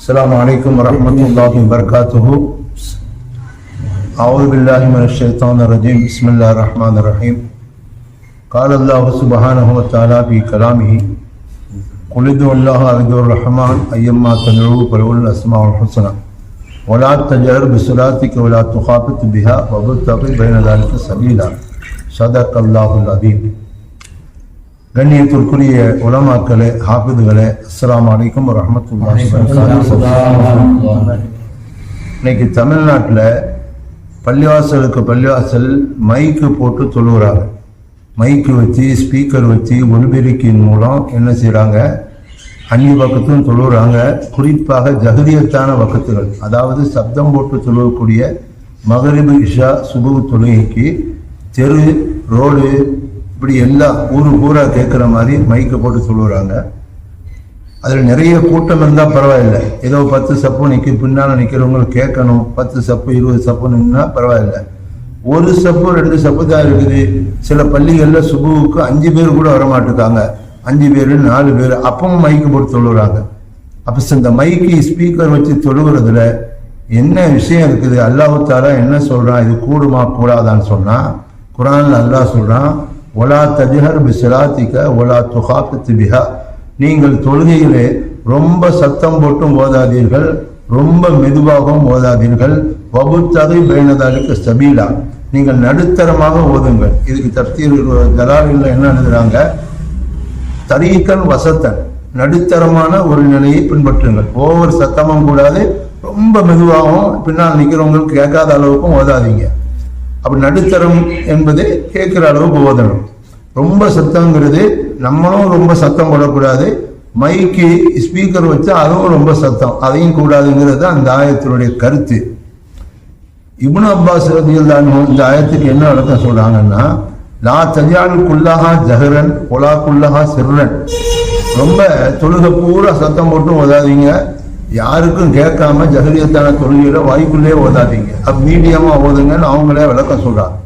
السلام عليكم ورحمة الله وبركاته. أعوذ بالله من الشيطان الرجيم. بسم الله الرحمن الرحيم. قال الله سبحانه وتعالى في كلامه قل ادعوا الله ادعوا الرحمن أيما تدعوا فله الأسماء الحسنى. ولا تجهر بصلاتك ولا تخافت بها وابتغ بين ذلك سبيلا. صدق الله العظيم. கண்ணியத்திற்குரிய உலமாக்களே ஹாபிதுகளே அஸ்லாம் அலைக்கும் வரஹ்மத்துல்லாஹி இன்னைக்கு தமிழ்நாட்டில் பள்ளிவாசலுக்கு பள்ளிவாசல் மைக்கு போட்டு தொழுகிறாங்க மைக்கு வச்சு ஸ்பீக்கர் வச்சு ஒலிபெருக்கின் மூலம் என்ன செய்கிறாங்க அந்நிய பக்கத்தும் தொழுகிறாங்க குறிப்பாக ஜகதியத்தான வக்கத்துகள் அதாவது சப்தம் போட்டு தொழுவக்கூடிய மகரிபு இஷா சுபு தொழுகைக்கு தெரு ரோடு இப்படி எல்லா ஊரு ஊரா கேட்குற மாதிரி மைக்கை போட்டு சொல்லுறாங்க. அதில் நிறைய கூட்டம் இருந்தால் பரவாயில்லை. ஏதோ பத்து சப்பு நிற்க பின்னால் நிற்கிறவங்களுக்கு கேட்கணும். பத்து சப்பு இருபது சப்பு நின்னா பரவாயில்லை. ஒரு சப்பு ரெண்டு சப்பு தான் இருக்குது. சில பள்ளிகளில் சுபுவுக்கு அஞ்சு பேர் கூட வரமாட்டுக்காங்க. அஞ்சு பேர் நாலு பேர் அப்பவும் மைக்கு போட்டு தொழுகிறாங்க அப்போ இந்த மைக்கு ஸ்பீக்கர் வச்சு தொழுகிறதுல என்ன விஷயம் இருக்குது? அல்லாஹு தாரா என்ன சொல்கிறான் இது கூடுமா கூடாதான்னு சொன்னால் குரான் அல்லாஹ் சொல்கிறான் ஒலா தஜஹர் பிசிலாத்திக்க ஒலா துஹாபித்து பிஹா. நீங்கள் தொழுகையிலே ரொம்ப சத்தம் போட்டும் ஓதாதீர்கள் ரொம்ப மெதுவாகவும் ஓதாதீர்கள். வபுத்தகை பயனதாலுக்கு சபீலா. நீங்கள் நடுத்தரமாக ஓதுங்கள். இதுக்கு தப்தீர் ஜலாலில் என்ன எழுதுறாங்க? தரீக்கன் வசத்தன். நடுத்தரமான ஒரு நிலையை பின்பற்றுங்கள். ஒவ்வொரு சத்தமும் கூடாது ரொம்ப மெதுவாகவும் பின்னால் நிற்கிறவங்களுக்கு கேட்காத அளவுக்கும் ஓதாதீங்க. அப்படி நடுத்தரம் என்பது கேட்குற அளவுக்கு ஓதணும் ரொம்ப சத்தங்கிறது நம்மளும் ரொம்ப சத்தம் போடக்கூடாது. மைக்கு ஸ்பீக்கர் வச்சா அதுவும் ரொம்ப சத்தம். அதையும் கூடாதுங்கிறது அந்த ஆயத்தினுடைய கருத்து. இப்னு அப்பாஸ் ரதியல்லாஹு இந்த ஆயத்துக்கு என்ன அர்த்தம் சொல்றாங்கன்னா லா தஜால் குல்லஹா ஜஹரன் ஒலா குல்லஹா சிறன் ரொம்ப தொழுக பூரா சத்தம் போட்டும் ஓதாதீங்க. யாருக்கும் கேட்காம ஜஹரியத்தான தொழுகையில வாய்க்குள்ளே ஓதாதீங்க. அப் மீடியமா ஓதுங்கன்னு அவங்களே விளக்கம் சொல்றாங்க.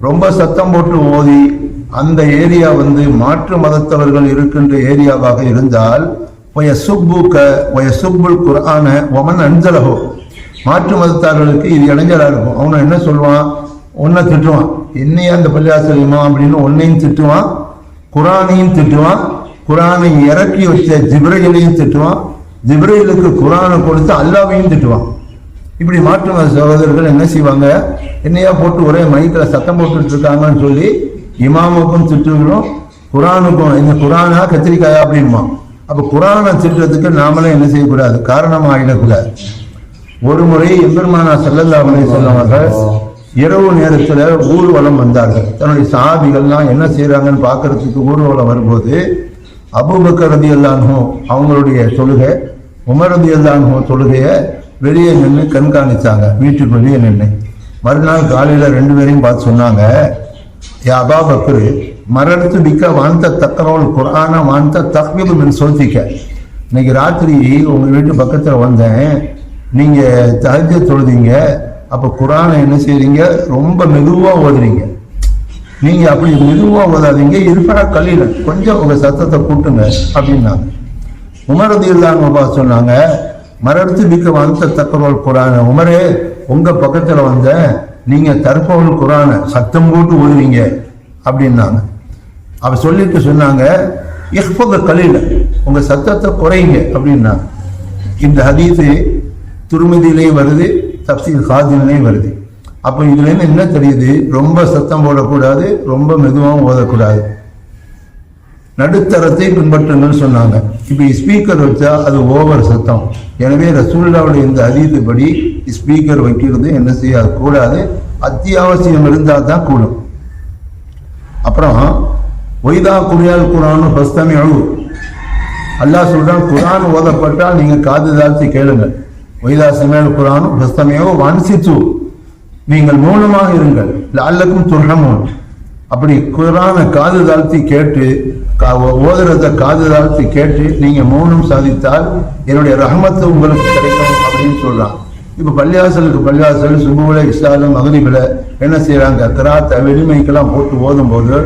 ரொம்ப சத்தம் போட்டு ஓதி அந்த ஏரியா வந்து மாற்று மதத்தவர்கள் இருக்கின்ற ஏரியாவாக இருந்தால் ஒய சுப்புக்க ஒய சுப்புல் குரான ஒமன் அஞ்சலகோ மாற்று மதத்தார்களுக்கு இது இளைஞராக இருக்கும். அவனை என்ன சொல்லுவான்? உன்னை திட்டுவான். என்னையா அந்த பள்ளியாசிரியமா அப்படின்னு ஒன்னையும் திட்டுவான். குரானையும் திட்டுவான். குரானை இறக்கி வச்ச ஜிப்ரையிலையும் திட்டுவான். ஜிப்ரீலுக்கு குரானை கொடுத்து அல்லாவையும் திட்டுவான் இப்படி மாற்று மத சகோதரர்கள் என்ன செய்வாங்க? என்னையா போட்டு ஒரே மைக்கில் சத்தம் போட்டுட்டு இருக்காங்கன்னு சொல்லி இமாமுக்கும் திட்டுகிறோம் குரானுக்கும் இந்த குரானா கத்திரிக்காயா அப்படின்மா அப்போ குரானை திட்டுறதுக்கு நாமளே என்ன செய்யக்கூடாது? காரணமாக ஆகிடக்கூடாது ஒரு முறை எம்பெருமானா செல்லல்லா அலைஹி சொன்னவர்கள் இரவு நேரத்தில் ஊர்வலம் வந்தார்கள். தன்னுடைய சாபிகள்லாம் என்ன செய்கிறாங்கன்னு பார்க்கறதுக்கு ஊர்வலம் வரும்போது அபுபக்கர் ரதி அல்லானும் அவங்களுடைய தொழுகை உமர் ரதி அல்லானும் வெளியே நின்று கண்காணித்தாங்க வீட்டுக்கு வெளியே நின்று மறுநாள் காலையில் ரெண்டு பேரையும் பார்த்து சொன்னாங்க யா அபா பக்ரு மரத்து பிக்க வாந்த தக்கரோல் குரான வாந்த தக்வீது மின் சோதிக்க இன்னைக்கு ராத்திரி உங்கள் வீட்டு பக்கத்தில் வந்தேன். நீங்கள் தகஜ தொழுதீங்க. அப்போ குரானை என்ன செய்கிறீங்க ரொம்ப மெதுவாக ஓதுறீங்க. நீங்கள் அப்படி மெதுவாக ஓதாதீங்க. இருப்படா கல்லில கொஞ்சம் உங்கள் சத்தத்தை கூட்டுங்க. அப்படின்னாங்க. உமரதியில்தான் உபா சொன்னாங்க மரத்து மிக்க வந்த தக்கரோல் குரான. உமரே உங்க பக்கத்துல வந்த நீங்க தற்போல் குரான சத்தம் போட்டு ஓடுவீங்க அப்படின்னாங்க. அவ சொல்லிட்டு சொன்னாங்க இஹ்பத கலில உங்க சத்தத்தை குறையுங்க அப்படின்னாங்க. இந்த ஹதீஸு துருமதியிலையும் வருது தப்சீல் காதிலையும் வருது. அப்போ இதுலேருந்து என்ன தெரியுது? ரொம்ப சத்தம் போடக்கூடாது ரொம்ப மெதுவாகவும் ஓதக்கூடாது. நடுத்தரத்தை பின்பற்றுங்கன்னு சொன்னாங்க. இப்போ ஸ்பீக்கர் வச்சா அது ஓவர் சத்தம். எனவே ரசூல்லாவுடைய இந்த அதீது படி ஸ்பீக்கர் வைக்கிறது என்ன செய்யாது கூடாது. அத்தியாவசியம் இருந்தால் தான் கூடும். அப்புறம் ஒய்தா குரியால் குரான் பஸ்தமி அழு அல்லாஹ் சொல்றான் குரான் ஓதப்பட்டால் நீங்க காது தாழ்த்தி கேளுங்க ஒய்தா சிமேல் குரானும் பஸ்தமையோ வான்சித்து நீங்கள் மௌனமாக இருங்கள். லால்லக்கும் துர்ஹமோன். அப்படி குரானை காது தாழ்த்தி கேட்டு கா- ஓதுறத காது தாழ்த்தி கேட்டு நீங்க மௌனம் சாதித்தால் என்னுடைய ரஹமத்து உங்களுக்கு கிடைக்கும் அப்படின்னு சொல்றான். இப்ப பள்ளியாசலுக்கு பள்ளியாசல் சுபுல இஸ்லாலும் மகரிபில என்ன செய்யறாங்க கிராத்த வெளிமைக்கெல்லாம் போட்டு ஓதும் போது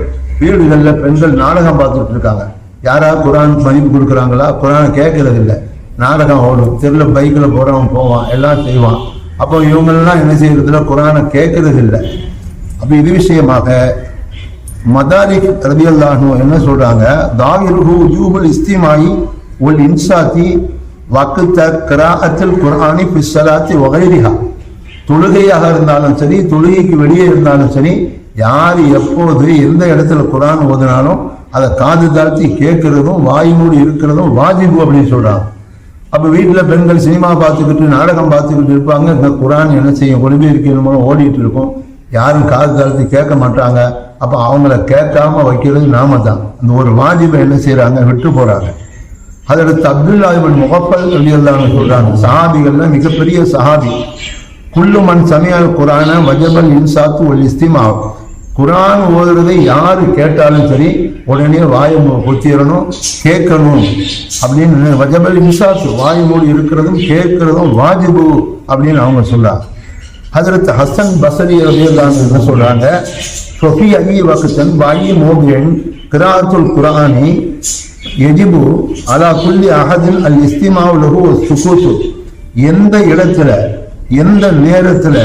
வீடுகளில் பெண்கள் நாடகம் பார்த்துட்டு இருக்காங்க. யாரா குரான் மதிப்பு கொடுக்குறாங்களா? குரான் கேட்கறது இல்லை நாடகம் ஓடும். தெருல பைக்கில் போறவன் போவான் எல்லாம் செய்வான். அப்போ இவங்கெல்லாம் என்ன செய்யறதுல குரானை கேட்கறது இல்லை அப்ப இது விஷயமாக மதாரிக் ரதியல்லாஹு என்ன சொல்றாங்க? தாகிருஹு ஜூபுல் இஸ்திமாயி உல் இன்சாத்தி வக்குத்த கிராஅத்தில் குரானி பிஸ்ஸலாத்தி வகைரிஹா. தொழுகையாக இருந்தாலும் சரி தொழுகைக்கு வெளியே இருந்தாலும் சரி யார் எப்போது எந்த இடத்துல குரான் ஓதினாலும் அதை காது தாழ்த்தி கேட்கறதும் வாய் மூடி இருக்கிறதும் வாஜிபு அப்படின்னு சொல்றாங்க. அப்போ வீட்டில் பெண்கள் சினிமா பார்த்துக்கிட்டு நாடகம் பார்த்துக்கிட்டு இருப்பாங்க. இந்த குரான் என்ன செய்யும்? ஒளிபி இருக்கிற ஓடிட்டு இருக்கும். யாரும் காது தாழ்த்தி கேட்க மாட்டாங்க. அப்போ அவங்கள கேட்காம வைக்கிறது நாம தான் இந்த ஒரு வாஜிபை என்ன செய்கிறாங்க விட்டு போகிறாங்க அதடுத்து அப்துல்லா முகப்பல் சொல்லியிருந்தாங்க சொல்கிறாங்க சஹாபிகள்லாம் மிகப்பெரிய சஹாபி. குள்ளு மண் சமையல் குரான வஜபல் இன்சாத்து ஒல் இஸ்திமா. குரான் ஓதுறதை யார் கேட்டாலும் சரி உடனே வாயை கொத்திடணும் கேட்கணும். அப்படின்னு வஜபல் இன்சாத்து வாய் மூடி இருக்கிறதும் கேட்கிறதும் வாஜிபு அப்படின்னு அவங்க சொல்கிறாங்க ஹஜரத் ஹசன் பசரி ரவியல்லான் என்ன சொல்றாங்க? சொஃபி அலி வக்தன் வாயி மோபியன் கிராத்துல் குரானி எஜிபு அலா குல்லி அகதின் அல் இஸ்திமாவுலகு சுகூத்து. எந்த இடத்துல எந்த நேரத்துல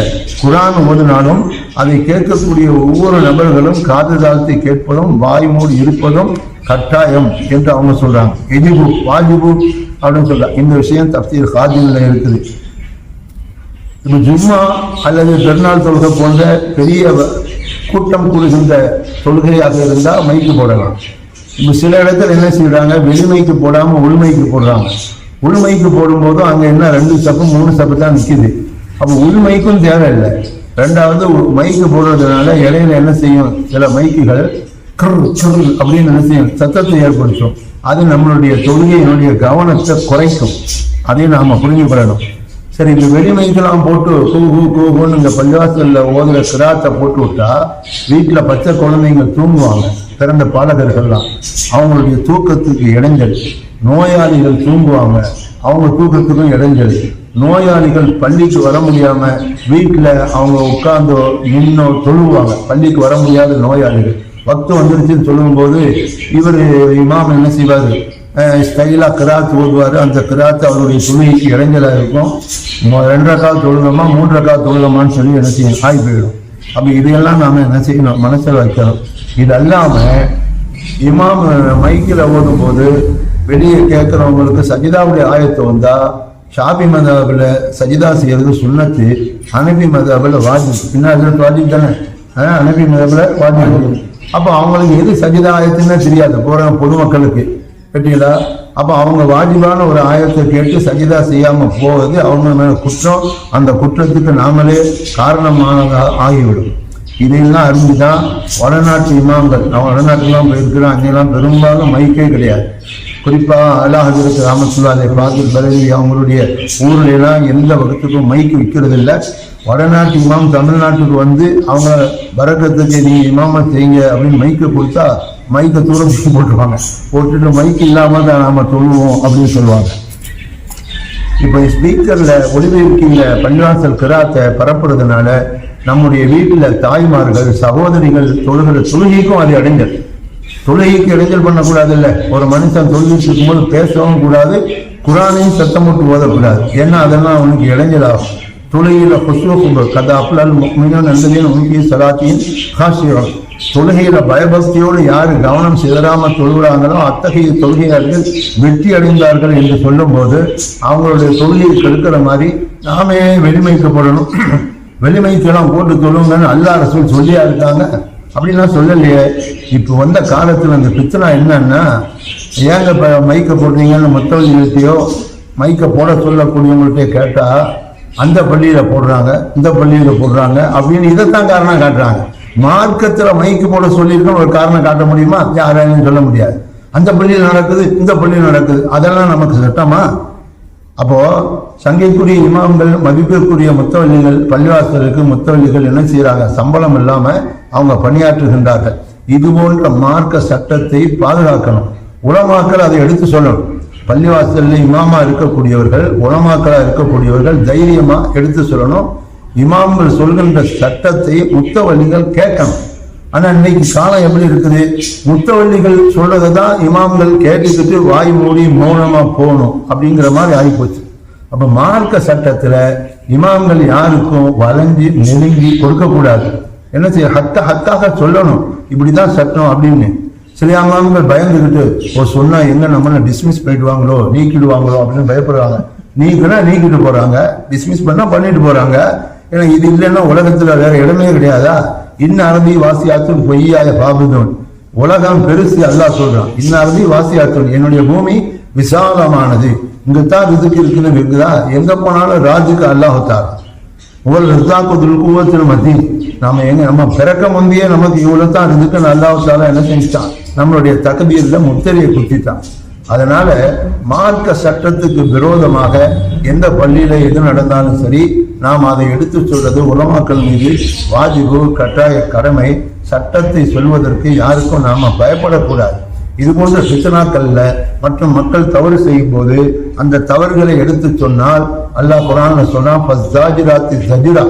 குரான் ஓதினாலும் அதை கேட்கக்கூடிய ஒவ்வொரு நபர்களும் காது தாழ்த்தி கேட்பதும் வாய் மூடி இருப்பதும் கட்டாயம் என்று அவங்க சொல்றாங்க. எஜிபு வாஜிபு அப்படின்னு சொல்றாங்க. இந்த விஷயம் தப்தீர் ஹாஜின்ல இருக்குது. இப்போ ஜும்மா அல்லது பெருநாள் தொழுகை போன்ற பெரிய கூட்டம் கூடுகின்ற தொழுகையாக இருந்தால் மைக்கு போடலாம். இப்போ சில இடத்துல என்ன செய்கிறாங்க வெளிமைக்கு போடாமல் உள்மைக்கு போடுறாங்க. உள்மைக்கு போடும்போதும் அங்கே என்ன ரெண்டு சப்பு மூணு சப்பு தான் நிற்கிது அப்போ உள்மைக்கும் தேவையில்லை. ரெண்டாவது மைக்கு போடுறதுனால இடையில என்ன செய்யும்? சில மைக்குகள் கிரு அப்படின்னு என்ன செய்யும்? சத்தத்தை ஏற்படுத்தும். அது நம்மளுடைய தொழுகையினுடைய கவனத்தை குறைக்கும். அதையும் நாம புரிஞ்சுக்கிடணும் சரி இந்த வெடிமைக்கெல்லாம் போட்டு கூ கூ கூகுன்னு இந்த பள்ளிவாசல்ல ஓதுற சிராத்தை போட்டு விட்டா வீட்டுல பச்சை குழந்தைங்க தூங்குவாங்க பிறந்த பாடகர்கள்லாம் அவங்களுடைய தூக்கத்துக்கு இடைஞ்சல். நோயாளிகள் தூங்குவாங்க அவங்க தூக்கத்துக்கும் இடைஞ்சல். நோயாளிகள் பள்ளிக்கு வர முடியாம வீட்டுல அவங்க உட்கார்ந்து நின்னோ தொழுவாங்க. பள்ளிக்கு வர முடியாத நோயாளிகள். பக்தம் வந்துருச்சுன்னு சொல்லும்போது இவர் இமாம் என்ன செய்வாரு? ஸ்டைலாக கிராத் ஓடுவார். அந்த கிராத் அவருடைய துணிக்கு இளைஞராக இருக்கும். ரெண்டரைக்கால் ரெண்டரை கால் தொழுகமா மூன்றரை சொல்லி என்ன செய்யணும்? ஆய் போயிடும். அப்போ இதையெல்லாம் நாம் என்ன செய்யணும்? மனசில் வைக்கணும். இது அல்லாமல் இமாம் மைக்கில் ஓதும் போது வெளியே கேட்குறவங்களுக்கு சஜிதாவுடைய ஆயத்தை வந்தால் ஷாபி மதாபில் சஜிதா செய்யறது சுண்ணத்து அனபி மதாபில் வாஜிப். பின்னாடி வாஜிப் தானே? அனபி மதாபில் வாஜிப். அப்போ அவங்களுக்கு எது சஜிதா ஆயத்துன்னு தெரியாது. போற பொதுமக்களுக்கு. கேட்டீங்களா? அப்போ அவங்க வாஜிபான ஒரு ஆயத்தை கேட்டு சஜிதா செய்யாம போவது அவங்க மேலே குற்றம். அந்த குற்றத்துக்கு நாமளே காரணமாக ஆகிவிடும். இதையெல்லாம் அறிஞ்சுதான் வடநாட்டு இமாம்கள் நான் வடநாட்டுலாம் போயிருக்கிறேன் அங்கெல்லாம் பெரும்பாலும் மைக்கே கிடையாது. குறிப்பாக அல்லாஹ் ராமசுல்லாதை பார்த்து பதவி அவங்களுடைய ஊர்ல எல்லாம் எந்த வகுத்துக்கும் மைக்கு விற்கிறது இல்லை வடநாட்டு இமாம் தமிழ்நாட்டுக்கு வந்து அவங்க வரக்கத்துக்கு நீங்கள் இமாமா செய்யுங்க அப்படின்னு மைக்கு கொடுத்தா மைக்கை தூரம் தூக்கி போட்டுருவாங்க. போட்டுட்டு மைக் இல்லாமல் தான் நாம சொல்லுவோம் அப்படின்னு சொல்லுவாங்க. இப்போ ஸ்பீக்கரில் ஒளிபெருக்கில பன்னிவாசல் கிராத்தை பரப்புறதுனால நம்முடைய வீட்டில் தாய்மார்கள் சகோதரிகள் தொழுகிற தொழுகைக்கும் அது இடைஞ்சல். தொழுகைக்கு இடைஞ்சல் பண்ணக்கூடாது இல்லை ஒரு மனுஷன் தொழுகிட்டு இருக்கும்போது பேசவும் கூடாது குரானையும் சத்தம் போட்டு ஓதக்கூடாது. ஏன்னா அதெல்லாம் அவனுக்கு இடைஞ்சலாகும். ஆகும் கொசுவ கும்பல் கதா அப்பலால் முக்மினான் நல்லதையும் உனக்கு சலாத்தியின் காசியம் தொழுகையில பயபக்தியோடு யாரு கவனம் சிதறாம தொழுகிறாங்களோ அத்தகைய தொழுகையாளர்கள் வெற்றி அடைந்தார்கள் என்று சொல்லும்போது அவங்களுடைய தொழுகையை கெடுக்கிற மாதிரி நாமே வெளிமைக்கப்படணும் வெளிமைக்கெல்லாம் போட்டு தொழுங்கன்னு அல்லா ரசூல் சொல்லியா இருக்காங்க? அப்படின்லாம் சொல்லலையே. இப்போ வந்த காலத்தில் அந்த பித்தனா என்னன்னா ஏங்க இப்போ மைக்கை போடுறீங்கன்னு மற்றவங்கள்ட்டையோ மைக்கை போட சொல்லக்கூடியவங்கள்ட்ட கேட்டால் அந்த பள்ளியில் போடுறாங்க இந்த பள்ளியில் போடுறாங்க அப்படின்னு இதைத்தான் காரணம் காட்டுறாங்க. மார்க்கத்துல மைக்கு போட சொல்லியிருக்கோம் ஒரு காரணம் காட்ட முடியுமா? யாராலையும் சொல்ல முடியாது. அந்த பள்ளியில் நடக்குது இந்த பள்ளியில் நடக்குது. அதெல்லாம் நமக்கு சட்டமா? அப்போ சங்கைக்குரிய இமாம்கள் மதிப்பிற்குரிய முத்தவள்ளிகள் பள்ளிவாசலுக்கு முத்தவள்ளிகள் என்ன செய்யறாங்க சம்பளம் இல்லாம அவங்க பணியாற்றுகின்றார்கள். இது போன்ற மார்க்க சட்டத்தை பாதுகாக்கணும். உலமாக்கள் அதை எடுத்து சொல்லணும். பள்ளிவாசல்ல இமாமா இருக்கக்கூடியவர்கள் உலமாக்களா இருக்கக்கூடியவர்கள் தைரியமா எடுத்து சொல்லணும். இமாம்கள் சொல்கின்ற சட்டத்தை முத்தவள்ளிகள் கேட்கணும். ஆனா இன்னைக்கு காலம் எப்படி இருக்குது? முத்தவள்ளிகள் சொல்றதை தான் இமாம்கள் கேட்டுக்கிட்டு வாய் மூடி மௌனமா போகணும் அப்படிங்கிற மாதிரி ஆகிப்போச்சு. அப்ப மார்க்க சட்டத்துல இமாம்கள் யாருக்கும் வளைஞ்சு நெருங்கி கொடுக்கக்கூடாது. என்ன செய்ய ஹத்த ஹத்தாக சொல்லணும். இப்படிதான் சட்டம் அப்படின்னு. சில இமாம்கள் பயந்துக்கிட்டு ஓ சொன்னா எங்க நம்மளை டிஸ்மிஸ் பண்ணிடுவாங்களோ? நீக்கிடுவாங்களோ? அப்படின்னு பயப்படுறாங்க. நீக்கினா நீக்கிட்டு போறாங்க. டிஸ்மிஸ் பண்ணா பண்ணிட்டு போறாங்க. ஏன்னா இது இல்லைன்னா உலகத்துல வேற இடமே கிடையாதா? இன்ன அரபி வாசியாத்தும் பொய்யாய பாபுதோன். உலகம் பெருசு அல்லாஹ் சொல்றான். இன்ன அரபி வாசியாத்தும் என்னுடைய பூமி விசாலமானது. இங்கத்தான் ரிதுக்கு இருக்குன்னு இருக்குதா எங்க போனாலும் ராஜுக்கு அல்லாஹத்தார் உங்கள் ரிசாக்குதில் கூவத்தில் மத்தி நாம எங்க நம்ம பிறக்க முந்தையே நமக்கு இவ்வளவு தான் ரிதுக்குன்னு அல்லாஹால என்ன செஞ்சுட்டான்? நம்மளுடைய தகுதியில் முத்திரையை குத்திட்டான். அதனால மார்க்க சட்டத்துக்கு விரோதமாக எந்த பள்ளியில எது நடந்தாலும் சரி நாம் அதை எடுத்து சொல்றது உலமாக்கள் மீது வாஜிபு கட்டாய கடமை சட்டத்தை சொல்வதற்கு யாருக்கும் நாம பயப்படக்கூடாது. இது போன்ற சித்தனாக்கள்ல மற்றும் மக்கள் தவறு செய்யும் போது அந்த தவறுகளை எடுத்து சொன்னால் அல்லாஹ் குரான் சொன்னா "ஃபஸ்ஸாஜிராத்தி ஸஜிரா."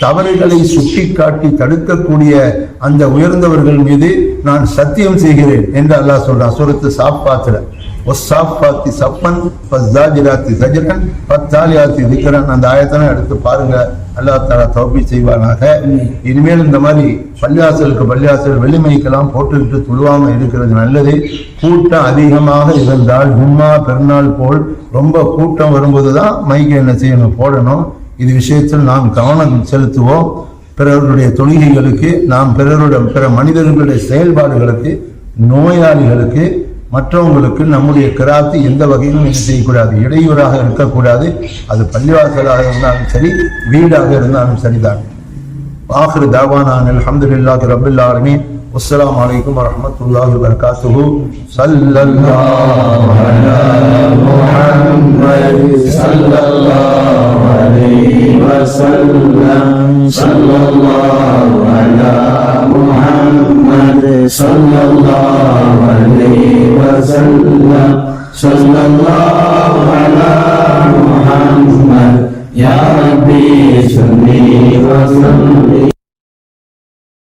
தவறுகளை சுட்டிக்காட்டி தடுக்கக்கூடிய அந்த உயர்ந்தவர்கள் மீது நான் சத்தியம் செய்கிறேன் என்று அல்லாஹ் சொல்றான். சுரத்து சாப்பாத்துல ஒசாஃபாத்தி சப்பன் ஃபஸ்ஸாஜிராத்தி சஜரன் ஃபத்தாலியாத்தி திக்ரன். அந்த ஆயத்தனை எடுத்து பாருங்க. அல்லாஹ் தாலா தோப்பி செய்வானாக. இனிமேல் இந்த மாதிரி பள்ளியாசலுக்கு பள்ளியாசல் வெள்ளிமைக்கெல்லாம் போட்டுக்கிட்டு துழுவாம இருக்கிறது நல்லது. கூட்டம் அதிகமாக இருந்தால் ஜும்மா பெருநாள் போல் ரொம்ப கூட்டம் வரும்போது தான் மைக்கு என்ன செய்யணும் போடணும். இது விஷயத்தில் நாம் கவனம் செலுத்துவோம். பிறருடைய தொழுகைகளுக்கு நாம் பிறருடைய பிற மனிதர்களுடைய செயல்பாடுகளுக்கு நோயாளிகளுக்கு மற்றவங்களுக்கு நம்முடைய கிராத்து எந்த வகையிலும் என்ன செய்யக்கூடாது. இடையூறாக இருக்கக்கூடாது. அது பள்ளிவாசலாக இருந்தாலும் சரி வீடாக இருந்தாலும் சரிதான். ஆஹிர் தாவானான் அலமதுல்லாஹி ரபுல்லா ஆலமி அஸ்லாம் வலைக்கம் வரமத்துல்லாஹி வரகாத்துஹு சல்லல்லாஹு அலா முஹம்மது சல்லல்லாஹு அலைஹி وسلم صلى الله على محمد صلى الله عليه وسلم صلى الله على محمد يا ربي صل وسلم